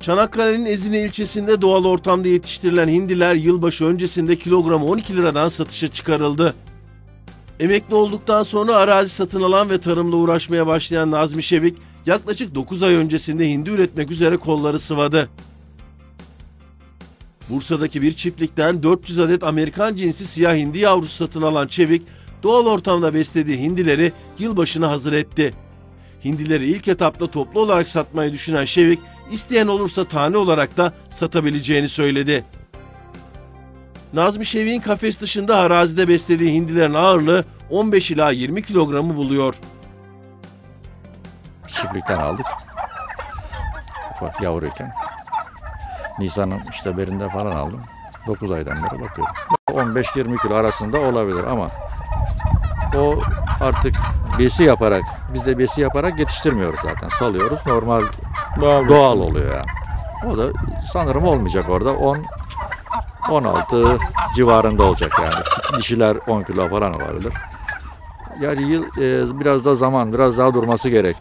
Çanakkale'nin Ezine ilçesinde doğal ortamda yetiştirilen hindiler yılbaşı öncesinde kilogramı 12 liradan satışa çıkarıldı. Emekli olduktan sonra arazi satın alan ve tarımla uğraşmaya başlayan Nazmi Şevik yaklaşık 9 ay öncesinde hindi üretmek üzere kolları sıvadı. Bursa'daki bir çiftlikten 400 adet Amerikan cinsi siyah hindi yavrusu satın alan Çevik, doğal ortamda beslediği hindileri yılbaşına hazır etti. Hindileri ilk etapta toplu olarak satmayı düşünen Şevik, isteyen olursa tane olarak da satabileceğini söyledi. Nazmi Şevik'in kafes dışında arazide beslediği hindilerin ağırlığı 15 ila 20 kilogramı buluyor. çiftlikten aldık. Ufak yavruyken. Nisan'ın işte berinde falan aldım. 9 aydan beri bakıyorum. 15-20 kilo arasında olabilir ama o artık besi yaparak, biz de besi yaparak yetiştirmiyoruz zaten. Salıyoruz. Normal doğal, oluyor yani. O da sanırım olmayacak orada. 10 16 civarında olacak yani. Dişiler 10 kilo falan olabilir. Yani yıl, e, biraz da zaman, biraz daha durması gerek.